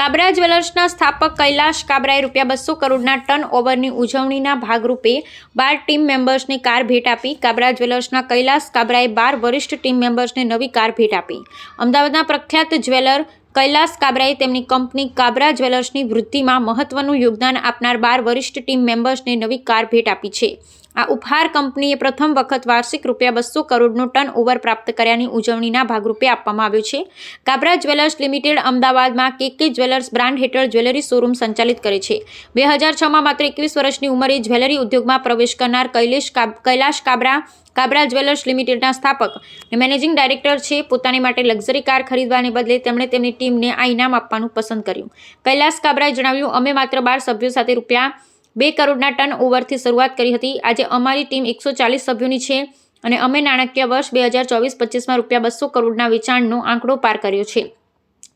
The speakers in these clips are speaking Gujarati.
કાબરા જ્વેલર્સના સ્થાપક કૈલાશ કાબરાએ રૂપિયા બસો કરોડના ટર્ન ઓવરની ઉજવણીના ભાગરૂપે બાર ટીમ મેમ્બર્સને કાર ભેટ આપી. કાબરા જ્વેલર્સના કૈલાશ કાબરાએ બાર વરિષ્ઠ ટીમ મેમ્બર્સને નવી કાર ભેટ આપી. અમદાવાદના પ્રખ્યાત જ્વેલર કૈલાસ કાબરાએ તેમની કંપની કાબરા જ્વેલર્સની વૃદ્ધિમાં મહત્વનું યોગદાન આપનાર બાર વરિષ્ઠ ટીમ મેમ્બર્સને નવી કાર ભેટ આપી છે. આ ઉપહાર કંપનીએ પ્રથમ વખત વાર્ષિક રૂપિયા બસો કરોડનું ટર્ન ઓવર પ્રાપ્ત કર્યાની ઉજવણીના ભાગરૂપે આપવામાં આવ્યું છે. કાબરા જ્વેલર્સ લિમિટેડ અમદાવાદમાં કે કે જ્વેલર્સ બ્રાન્ડ હેઠળ જ્વેલરી શોરૂમ સંચાલિત કરે છે. બે હજાર છમાં માત્ર એકવીસ વર્ષની ઉંમરે જ્વેલરી ઉદ્યોગમાં પ્રવેશ કરનાર કૈલેશ કૈલાશ કાબરા કાબરા જ્વેલર્સ લિમિટેડના સ્થાપક અને મેનેજિંગ ડાયરેક્ટર છે. પોતાની માટે લક્ઝરી કાર ખરીદવાને બદલે તેમણે તેમની ટીમને આ ઇનામ આપવાનું પસંદ કર્યું. કૈલાસ કાબરાએ જણાવ્યું, અમે માત્ર બાર સભ્યો સાથે રૂપિયા બે કરોડના ટર્ન ઓવરથી શરૂઆત કરી હતી. આજે અમારી ટીમ એકસો ચાલીસ સભ્યોની છે અને અમે નાણાકીય વર્ષ બે હજાર ચોવીસ પચીસમાં રૂપિયા બસો કરોડના વેચાણનો આંકડો પાર કર્યો છે.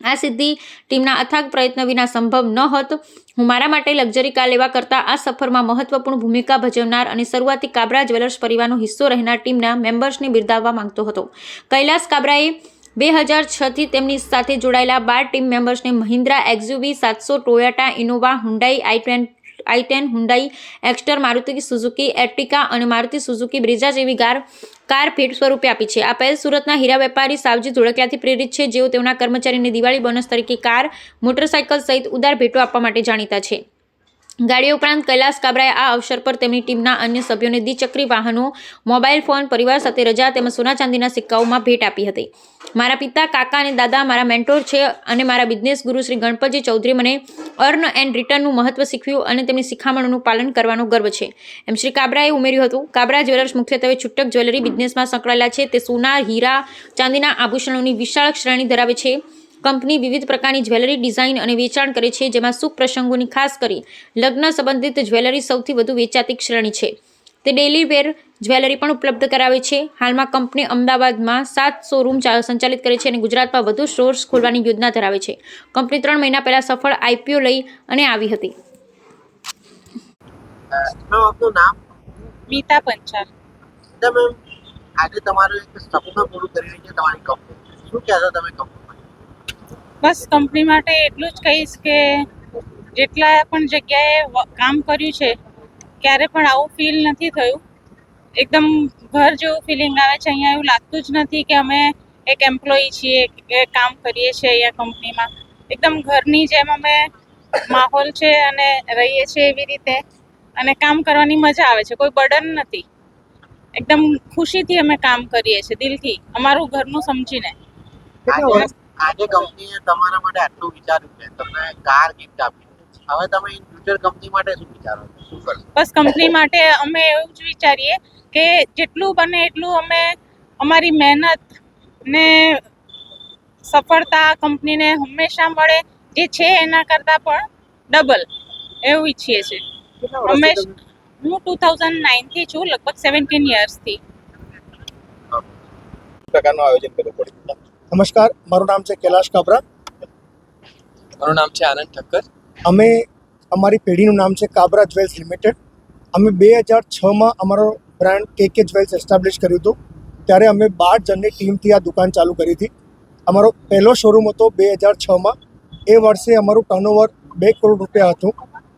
આ સિદ્ધિ ટીમના અથાગ પ્રયત્ન વિના સંભવ ન હોત. હું મારા માટે લક્ઝરી કાર લેવા કરતાં આ સફરમાં મહત્વપૂર્ણ ભૂમિકા ભજવનાર અને શરૂઆતી કાબરા જ્વેલર્સ પરિવારનો હિસ્સો રહેનાર ટીમના મેમ્બર્સને બિરદાવવા માંગતો હતો. કૈલાસ કાબરાએ બે હજાર છથી તેમની સાથે જોડાયેલા બાર ટીમ મેમ્બર્સને મહિન્દ્રા એક્ઝયુવી સાતસો Toyota Innova Hyundai i i ten Hyundai Exter, Maruti Suzuki, Ertiga અને મારુતિ સુઝુકી બ્રેઝા જેવી કાર કાર ભેટ સ્વરૂપે આપી છે. આ પહેલ સુરતના હીરા વેપારી સાવજી ધોળકિયાથી પ્રેરિત છે. જેઓ તેમના કર્મચારીને દિવાળી બોનસ તરીકે કાર, મોટરસાયકલ સહિત ઉદાર ભેટો આપવા માટે જાણીતા છે. ગાડીઓ ઉપરાંત કૈલાસ કાબરાએ આ અવસર પર તેમની ટીમના અન્ય સભ્યોને દ્વિચક્રી વાહનો, મોબાઈલ ફોન, પરિવાર સાથે રજા તેમજ સોના ચાંદીના સિક્કાઓમાં ભેટ આપી હતી. મારા પિતા, કાકા અને દાદા મારા મેન્ટોર છે અને મારા બિઝનેસ ગુરુ શ્રી ગણપતજી ચૌધરી મને અર્ન એન્ડ રિટર્નનું મહત્વ શીખવ્યું અને તેમની શિખામણોનું પાલન કરવાનો ગર્વ છે. એમ શ્રી કાબરાએ ઉમેર્યું હતું, કાબરા જ્વેલર્સ મુખ્યત્વે છૂટક જ્વેલરી બિઝનેસમાં સંકળાયેલા છે, તે સોના, હીરા, ચાંદીના આભૂષણોની વિશાળ શ્રેણી ધરાવે છે. કંપની વિવિધ પ્રકારની જ્વેલરી ડિઝાઇન અને વેચાણ કરે છે જેમાં સુખ પ્રસંગોની ખાસ કરી લગ્ન સંબંધિત જ્વેલરી સૌથી વધુ વેચાતી શ્રેણી છે. તે ડેલી વેર જ્વેલરી પણ ઉપલબ્ધ કરાવે છે. હાલમાં કંપની અમદાવાદમાં સાત શોરૂમ સંચાલિત કરે છે અને ગુજરાતમાં વધુ સ્ટોર્સ ખોલવાની યોજના ધરાવે છે. કંપની ત્રણ મહિના પહેલા સફળ આઈપીઓ લઈ અને આવી હતી. મેમ નામ? મીતા પંચાલ. તો આજે તમારું એક સપનું પૂરું કરી રહી છે તમારી કંપની શું કહેતા તમે કંપની બસ કંપની માટે એટલું જ કહીશ કે જેટલા પણ જગ્યાએ કામ કર્યું છે ક્યારે પણ આવું ફીલ નથી થયું. એકદમ ઘર જેવું ફિલિંગ આવે છે અહીંયા એવું લાગતું જ નથી કે અમે એક એમ્પ્લોયી છીએ કે કામ કરીએ છીએ અહીંયા કંપનીમાં. એકદમ ઘરની જેમ અમે માહોલ છે અને રહીએ છીએ એવી રીતે. અને કામ કરવાની મજા આવે છે કોઈ બર્ડન નથી. એકદમ ખુશીથી અમે કામ કરીએ છીએ દિલથી. અમારું ઘરનું સમજીને. આજે કંપનીએ તમારા માટે આટલું વિચાર્યું છે તમને કાર ગિફ્ટ આપી. હવે તમે ઇન ફ્યુચર કંપની માટે શું વિચારો? છો બસ કંપની માટે અમે એવું જ વિચારીએ કે જેટલું બને એટલું અમે અમારી મહેનત ને સફળતા કંપનીને હંમેશા મળે. જે છે એના કરતાં પણ ડબલ એવું ઈચ્છીએ છીએ. અમે હું ટુ થાઉઝન્ડ નાઇનથી છું લગભગ સેવન્ટીન યર્સથી પ્રકારનું આયોજન કરવું પડ્યું નમસ્કાર મારું નામ છે કૈલાશ કાબરા મારું નામ છે આનંદ ઠક્કર. અમે અમારી પેઢીનું નામ છે કાબરા જ્વેલ્સ લિમિટેડ. અમે બે હજાર છમાં અમારો બ્રાન્ડ કે કે જ્વેલ્સ એસ્ટાબ્લિશ કર્યું હતું. ત્યારે અમે બાર જણની ટીમથી આ દુકાન ચાલુ કરી હતી. અમારો પહેલો શોરૂમ હતો બે હજાર છમાં. એ વર્ષે અમારું ટર્નઓવર બે કરોડ રૂપિયા હતું.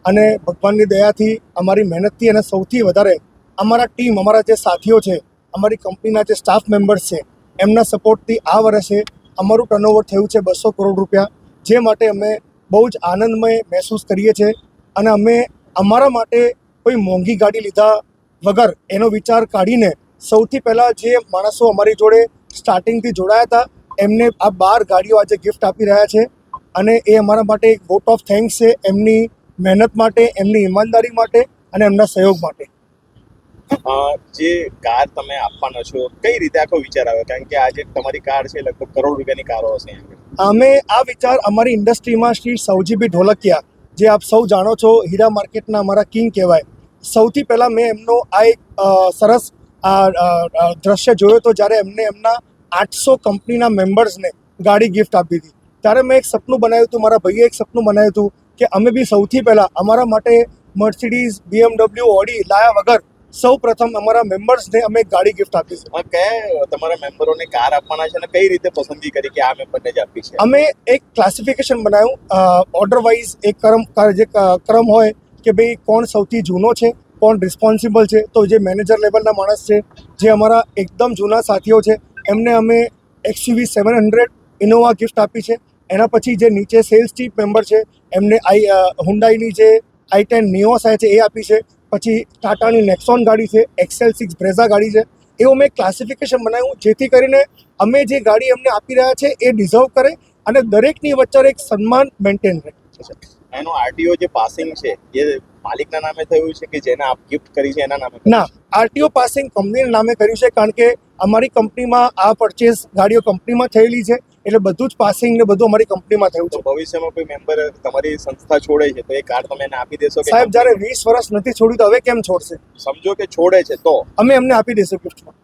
અને ભગવાનની દયાથી અમારી મહેનતથી અને સૌથી વધારે અમારા ટીમ અમારા જે સાથીઓ છે અમારી કંપનીના જે સ્ટાફ મેમ્બર્સ છે એમના સપોર્ટથી આ વર્ષે અમારું ટર્નઓવર થયું છે બસો કરોડ રૂપિયા, જે માટે અમે બહુ જ આનંદમય મહેસૂસ કરીએ છીએ અને અમે અમારા માટે કોઈ મોંઘી ગાડી લીધા વગર એનો વિચાર કાઢીને સૌથી પહેલાં જે માણસો અમારી જોડે સ્ટાર્ટિંગથી જોડાયા હતા, એમને આ બાર ગાડીઓ આજે ગિફ્ટ આપી રહ્યા છે અને એ અમારા માટે એક વોટ ઓફ થેન્ક્સ છે એમની મહેનત માટે, એમની ઈમાનદારી માટે અને એમના સહયોગ માટે. જે કાર તમે આપવાના છો, કઈ રીતે આખો વિચાર આવ્યો? કારણ કે આજે તમારી કાર છે, લગભગ કરોડ રૂપિયાની કારો હશે અમે આ વિચાર અમારી ઇન્ડસ્ટ્રીમાં શ્રી સૌજીબી ઢોલકિયા, જે આપ સૌ જાણો છો, હીરા માર્કેટના અમારા કિંગ કહેવાય. સૌથી પહેલાં મેં એમનો આ એક સરસ, આ દ્રશ્ય જોયો તો જ્યારે એમને એમના આઠસો કંપનીના મેમ્બર્સને ગાડી ગિફ્ટ આપી હતી. ત્યારે મેં એક સપનું બનાવ્યું હતું, મારા ભાઈએ એક સપનું બનાવ્યું હતું કે અમે બી સૌથી પહેલાં અમારા માટે મર્સિડીઝ બીએમડબલ્યુ ઓડી લાયા વગર સૌ પ્રથમ અમારા મેમ્બર્સને અમે ગાડી ગિફ્ટ આપી છે. કયા તમારા મેમ્બરોને કાર આપવાના છે અને કઈ રીતે પસંદગી કરી કે આ મેમ્બરને જ આપી છે? અમે એક ક્લાસિફિકેશન બનાવ્યું. ઓર્ડર વાઇઝ એક ક્રમ જે ક્રમ હોય કે ભાઈ કોણ સૌથી જૂનો છે કોણ રિસ્પોન્સિબલ છે તો જે મેનેજર લેવલના માણસ છે જે અમારા એકદમ જૂના સાથીઓ છે એમને અમે XUV seven hundred Innova gift આપી છે. એના પછી જે નીચે સેલ્સ ચીફ મેમ્બર છે એમને આઈ હુન્ડાઈની જે આઈ ટેન નિયોસ આવે છે એ આપી છે. પછી ટાટાની નેક્સોન ગાડી છે એક્સેલ સિક્સ બ્રેઝા ગાડી છે એવું મેં ક્લાસિફિકેશન બનાવ્યું જેથી કરીને અમે જે ગાડી અમને આપી રહ્યા છે એ ડિઝર્વ કરે અને દરેકની વચ્ચે એક સન્માન મેન્ટેન રહે. એનો આરટીઓ જે પાસિંગ છે એ માલિકના નામે થયું છે કે જેને આપ ગિફ્ટ કરી છે એના નામે ના આરટીઓ પાસિંગ કંપનીના નામે કર્યું છે કારણ કે અમારી કંપનીમાં આ પરચેસ ગાડીઓ કંપનીમાં થયેલી છે. એટલે બધું જ પાસિંગ ને બધું અમારી કંપનીમાં થયું છે. ભવિષ્યમાં કોઈ મેમ્બર તમારી સંસ્થા છોડે છે તો એ કાર્ડ તમે એને આપી દેશો સાહેબ જ્યારે વીસ વર્ષ નથી છોડ્યું તો હવે કેમ છોડશે? સમજો કે છોડે છે તો? અમે એમને આપી દઈશું ગિફ્ટમાં